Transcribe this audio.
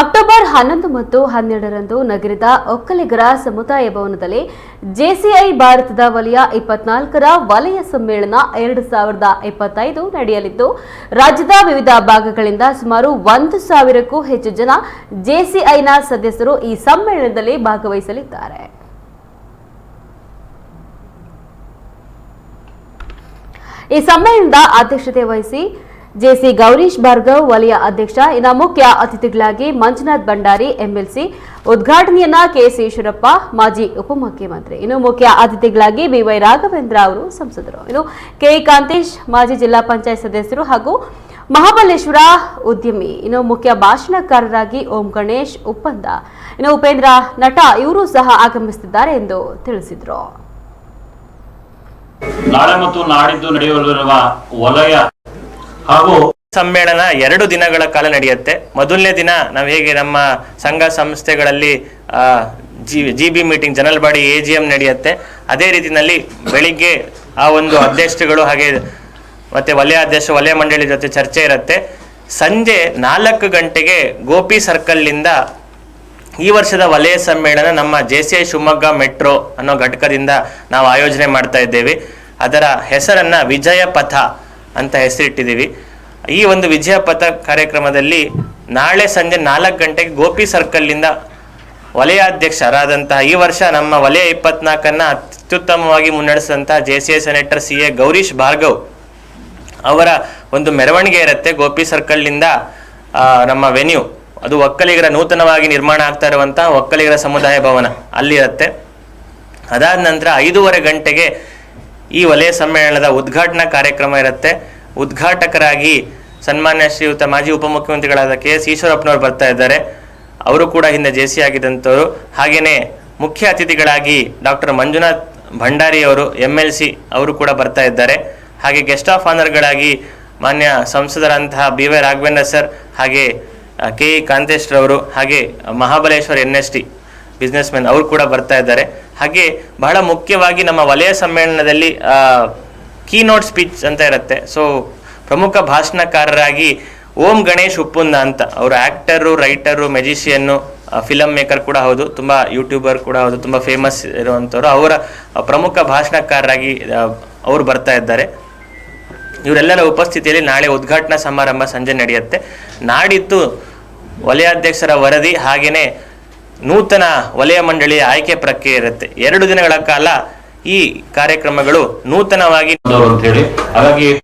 October ಹನ್ನೊಂದು ಮತ್ತು ಹನ್ನೆರಡರಂದು ನಗರದ ಒಕ್ಕಲಿಗರ ಸಮುದಾಯ ಭವನದಲ್ಲಿ ಜೆಸಿಐ ಭಾರತದ ವಲಯ ಇಪ್ಪತ್ನಾಲ್ಕರ ವಲಯ ಸಮ್ಮೇಳನ ಎರಡು ಸಾವಿರದ ಇಪ್ಪತ್ತೈದು ನಡೆಯಲಿದ್ದು, ರಾಜ್ಯದ ವಿವಿಧ ಭಾಗಗಳಿಂದ ಸುಮಾರು ಒಂದು ಸಾವಿರಕ್ಕೂ ಹೆಚ್ಚು ಜನ ಜೆಸಿಐನ ಸದಸ್ಯರು ಈ ಸಮ್ಮೇಳನದಲ್ಲಿ ಭಾಗವಹಿಸಲಿದ್ದಾರೆ. ಈ ಸಮ್ಮೇಳನದ ಅಧ್ಯಕ್ಷತೆ ವಹಿಸಿ ಜೆಸಿ ಗೌರೀಶ್ ಭಾರ್ಗವ್, ವಲಯ ಅಧ್ಯಕ್ಷ, ಇನ್ನು ಮುಖ್ಯ ಅತಿಥಿಗಳಾಗಿ ಮಂಜುನಾಥ್ ಭಂಡಾರಿ, ಎಂಎಲ್ಸಿ ಉದ್ಘಾಟನೆಯನ್ನ ಕೆಎಸ್ ಈಶ್ವರಪ್ಪ ಮಾಜಿ ಉಪಮುಖ್ಯಮಂತ್ರಿ. ಇನ್ನು ಮುಖ್ಯ ಅತಿಥಿಗಳಾಗಿ ಬಿವೈ ರಾಘವೇಂದ್ರ ಅವರು ಸಂಸದರು. ಇನ್ನು ಕೆ ಕಾಂತೇಶ್, ಮಾಜಿ ಜಿಲ್ಲಾ ಪಂಚಾಯತ್ ಸದಸ್ಯರು ಹಾಗೂ ಮಹಾಬಲೇಶ್ವರ ಉದ್ಯಮಿ. ಇನ್ನು ಮುಖ್ಯ ಭಾಷಣಕಾರರಾಗಿ ಓಂ ಗಣೇಶ್ ಉಪ್ಪಂದ ಇನ್ನು ಉಪೇಂದ್ರ ನಟ, ಇವರು ಸಹ ಆಗಮಿಸುತ್ತಿದ್ದಾರೆ ಎಂದು ತಿಳಿಸಿದರು. ನಾಳೆ ಮತ್ತು ನಾಡಿದ್ದು ನಡೆಯಲಿರುವ ವಲಯ ಹಾಗೂ ಸಮ್ಮೇಳನ ಎರಡು ದಿನಗಳ ಕಾಲ ನಡೆಯುತ್ತೆ. ಮೊದಲನೇ ದಿನ ನಾವು ಹೇಗೆ ನಮ್ಮ ಸಂಘ ಸಂಸ್ಥೆಗಳಲ್ಲಿ G G B meeting, general body A G M ನಡೆಯುತ್ತೆ. ಅದೇ ರೀತಿಯಲ್ಲಿ ಬೆಳಿಗ್ಗೆ ಆ ಒಂದು ಅಧ್ಯಕ್ಷಗಳು ಹಾಗೆ ಮತ್ತೆ ವಲಯ ಅಧ್ಯಕ್ಷ, ವಲಯ ಮಂಡಳಿ ಜೊತೆ ಚರ್ಚೆ ಇರುತ್ತೆ. ಸಂಜೆ ನಾಲ್ಕು ಗಂಟೆಗೆ ಗೋಪಿ ಸರ್ಕಲ್ನಿಂದ ಈ ವರ್ಷದ ವಲಯ ಸಮ್ಮೇಳನ ನಮ್ಮ J C I Shivamogga metro ಅನ್ನೋ ಘಟಕದಿಂದ ನಾವು ಆಯೋಜನೆ ಮಾಡ್ತಾ ಇದ್ದೇವೆ. ಅದರ ಹೆಸರನ್ನ ವಿಜಯ ಪಥ ಅಂತ ಹೆಸರಿಟ್ಟಿದ್ದೀವಿ. ಈ ಒಂದು ವಿಜಯಪಥ ಕಾರ್ಯಕ್ರಮದಲ್ಲಿ ನಾಳೆ ಸಂಜೆ ನಾಲ್ಕು ಗಂಟೆಗೆ ಗೋಪಿ ಸರ್ಕಲ್ನಿಂದ ವಲಯಾಧ್ಯಕ್ಷರಾದಂತಹ ಈ ವರ್ಷ ನಮ್ಮ ವಲಯ ಇಪ್ಪತ್ನಾಲ್ಕನ್ನು ಅತ್ಯುತ್ತಮವಾಗಿ ಮುನ್ನಡೆಸಿದಂತಹ J C A senator C A Gourish Bhargav ಅವರ ಒಂದು ಮೆರವಣಿಗೆ ಇರುತ್ತೆ. ಗೋಪಿ ಸರ್ಕಲ್ನಿಂದ ನಮ್ಮ ವೆನ್ಯೂ. ಅದು ಒಕ್ಕಲಿಗರ ನೂತನವಾಗಿ ನಿರ್ಮಾಣ ಆಗ್ತಾ ಇರುವಂತಹ ಒಕ್ಕಲಿಗರ ಸಮುದಾಯ ಭವನ ಅಲ್ಲಿರುತ್ತೆ. ಅದಾದ ನಂತರ ಐದೂವರೆ ಗಂಟೆಗೆ ಈ ವಲಯ ಸಮ್ಮೇಳನದ ಉದ್ಘಾಟನಾ ಕಾರ್ಯಕ್ರಮ ಇರುತ್ತೆ. ಉದ್ಘಾಟಕರಾಗಿ ಸನ್ಮಾನ್ಯ ಶ್ರೀಯುತ ಮಾಜಿ ಉಪಮುಖ್ಯಮಂತ್ರಿಗಳಾದ ಕೆ ಎಸ್ ಈಶ್ವರಪ್ಪನವರು ಬರ್ತಾ ಇದ್ದಾರೆ. ಅವರು ಕೂಡ ಹಿಂದೆ ಜೆ ಸಿ ಆಗಿದ್ದಂಥವರು. ಹಾಗೆಯೇ ಮುಖ್ಯ ಅತಿಥಿಗಳಾಗಿ ಡಾಕ್ಟರ್ ಮಂಜುನಾಥ್ ಭಂಡಾರಿ ಅವರು ಎಂ ಎಲ್ ಸಿ ಅವರು ಕೂಡ ಬರ್ತಾ ಇದ್ದಾರೆ. ಹಾಗೆ ಗೆಸ್ಟ್ ಆಫ್ ಆನರ್ಗಳಾಗಿ ಮಾನ್ಯ ಸಂಸದರಂತಹ ಬಿ ವೈ ರಾಘವೇಂದ್ರ ಸರ್, ಹಾಗೆ ಕೆ ಇ ಕಾಂತೇಶ್ ರವರು ಹಾಗೆ Mahabaleshwar N S T business men ಅವರು ಕೂಡ ಬರ್ತಾ ಇದ್ದಾರೆ. ಹಾಗೆ ಬಹಳ ಮುಖ್ಯವಾಗಿ ನಮ್ಮ ವಲಯ ಸಮ್ಮೇಳನದಲ್ಲಿ ಕೀನೋಟ್ ಸ್ಪೀಚ್ ಅಂತ ಇರುತ್ತೆ. ಸೊ ಪ್ರಮುಖ ಭಾಷಣಕಾರರಾಗಿ ಓಂ ಗಣೇಶ್ ಉಪ್ಪುಂದ ಅಂತ. ಅವರು actor writer magician film maker ಕೂಡ ಹೌದು. ತುಂಬ ಯೂಟ್ಯೂಬರ್ ಕೂಡ ಹೌದು. ತುಂಬ ಫೇಮಸ್ ಇರುವಂಥವ್ರು. ಅವರ ಪ್ರಮುಖ ಭಾಷಣಕಾರರಾಗಿ ಅವರು ಬರ್ತಾ ಇದ್ದಾರೆ. ಇವರೆಲ್ಲರ ಉಪಸ್ಥಿತಿಯಲ್ಲಿ ನಾಳೆ ಉದ್ಘಾಟನಾ ಸಮಾರಂಭ ಸಂಜೆ ನಡೆಯುತ್ತೆ. ನಾಡಿದ್ದು ವಲಯಾಧ್ಯಕ್ಷರ ವರದಿ ಹಾಗೆಯೇ ನೂತನ ವಲಯ ಮಂಡಳಿಯ ಆಯ್ಕೆ ಪ್ರಕ್ರಿಯೆ ಇರುತ್ತೆ. ಎರಡು ದಿನಗಳ ಕಾಲ ಈ ಕಾರ್ಯಕ್ರಮಗಳು ನೂತನವಾಗಿ ಅಂತ ಹೇಳಿ. ಹಾಗಾಗಿ